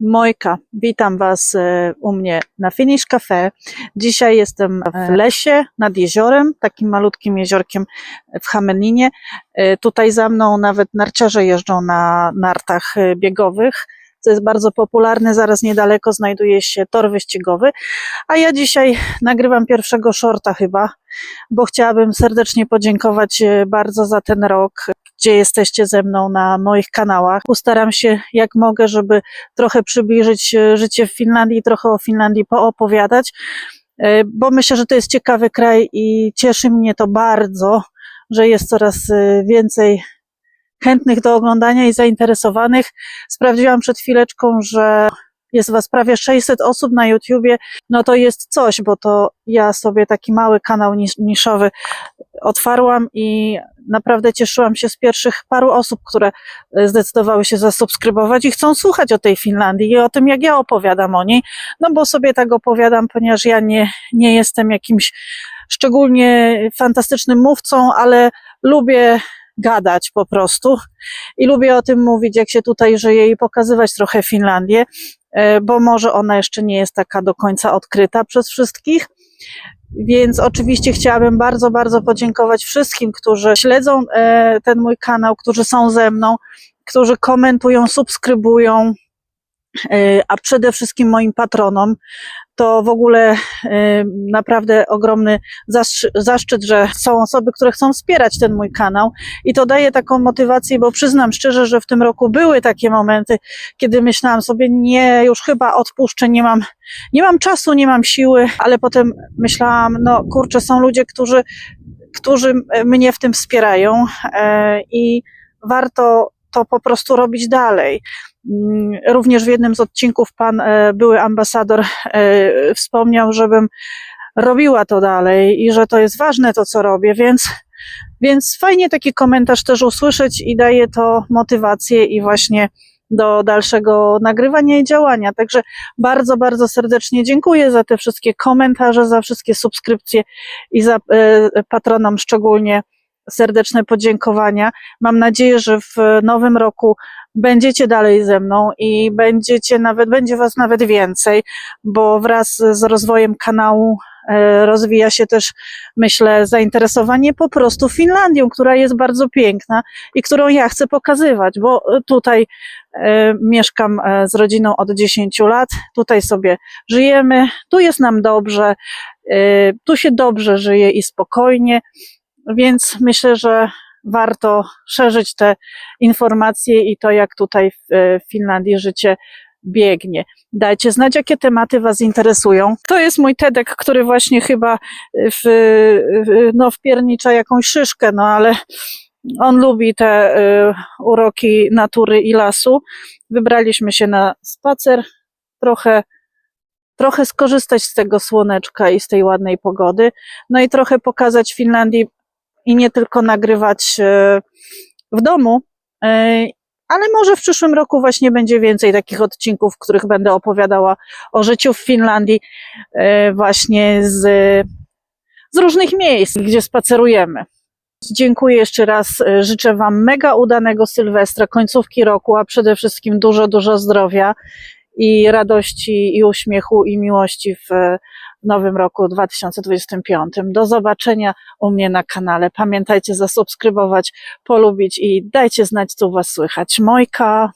Mojka, witam Was e, u mnie na Finish Cafe. Dzisiaj jestem w lesie nad jeziorem, takim malutkim jeziorkiem w Hamelinie. E, Tutaj za mną nawet narciarze jeżdżą na nartach e, biegowych, co jest bardzo popularne. Zaraz niedaleko znajduje się tor wyścigowy. A ja dzisiaj nagrywam pierwszego shorta chyba, bo chciałabym serdecznie podziękować e, bardzo za ten rok, gdzie jesteście ze mną na moich kanałach. Postaram się jak mogę, żeby trochę przybliżyć e, życie w Finlandii, trochę o Finlandii poopowiadać, e, bo myślę, że to jest ciekawy kraj i cieszy mnie to bardzo, że jest coraz e, więcej chętnych do oglądania i zainteresowanych. Sprawdziłam przed chwileczką, że jest Was prawie 600 osób na YouTubie, no to jest coś, bo to ja sobie taki mały kanał nisz- niszowy otwarłam i naprawdę cieszyłam się z pierwszych paru osób, które e, zdecydowały się zasubskrybować i chcą słuchać o tej Finlandii i o tym, jak ja opowiadam o niej, no bo sobie tak opowiadam, ponieważ ja nie, nie jestem jakimś szczególnie fantastycznym mówcą, ale lubię gadać po prostu i lubię o tym mówić, jak się tutaj żyje i pokazywać trochę Finlandię, e, bo może ona jeszcze nie jest taka do końca odkryta przez wszystkich. Więc oczywiście chciałabym bardzo, bardzo podziękować wszystkim, którzy śledzą e, ten mój kanał, którzy są ze mną, którzy komentują, subskrybują, a przede wszystkim moim patronom. To w ogóle e, naprawdę ogromny zaszczy- zaszczyt, że są osoby, które chcą wspierać ten mój kanał i to daje taką motywację, bo przyznam szczerze, że w tym roku były takie momenty, kiedy myślałam sobie, nie, już chyba odpuszczę, nie mam, nie mam czasu, nie mam siły, ale potem myślałam, no kurczę, są ludzie, którzy, którzy mnie w tym wspierają e, i warto to po prostu robić dalej. Mm, Również w jednym z odcinków pan e, były ambasador e, wspomniał, żebym robiła to dalej i że to jest ważne to, co robię, więc, więc fajnie taki komentarz też usłyszeć i daje to motywację i właśnie do dalszego nagrywania i działania. Także bardzo, bardzo serdecznie dziękuję za te wszystkie komentarze, za wszystkie subskrypcje i za e, patronom szczególnie serdeczne podziękowania. Mam nadzieję, że w nowym roku będziecie dalej ze mną i będziecie nawet, będzie was nawet więcej, bo wraz z rozwojem kanału e, rozwija się też, myślę, zainteresowanie po prostu Finlandią, która jest bardzo piękna i którą ja chcę pokazywać, bo tutaj e, mieszkam e, z rodziną od 10 lat, tutaj sobie żyjemy, tu jest nam dobrze, tu się dobrze żyje i spokojnie, więc myślę, że warto szerzyć te informacje i to, jak tutaj w e, Finlandii życie biegnie. Dajcie znać, jakie tematy Was interesują. To jest mój TEDek, który właśnie chyba w, w- no, wpiernicza jakąś szyszkę, no ale on lubi te e, uroki natury i lasu. Wybraliśmy się na spacer, trochę, trochę skorzystać z tego słoneczka i z tej ładnej pogody, no i trochę pokazać Finlandii i nie tylko nagrywać e, w domu, e, ale może w przyszłym roku właśnie będzie więcej takich odcinków, w których będę opowiadała o życiu w Finlandii, e, właśnie z, z różnych miejsc, gdzie spacerujemy. Dziękuję jeszcze raz. Życzę Wam mega udanego Sylwestra, końcówki roku, a przede wszystkim dużo, dużo zdrowia i radości, i uśmiechu, i miłości w e, nowym roku 2025. Do zobaczenia u mnie na kanale. Pamiętajcie zasubskrybować, polubić i dajcie znać, co u Was słychać. Mojka.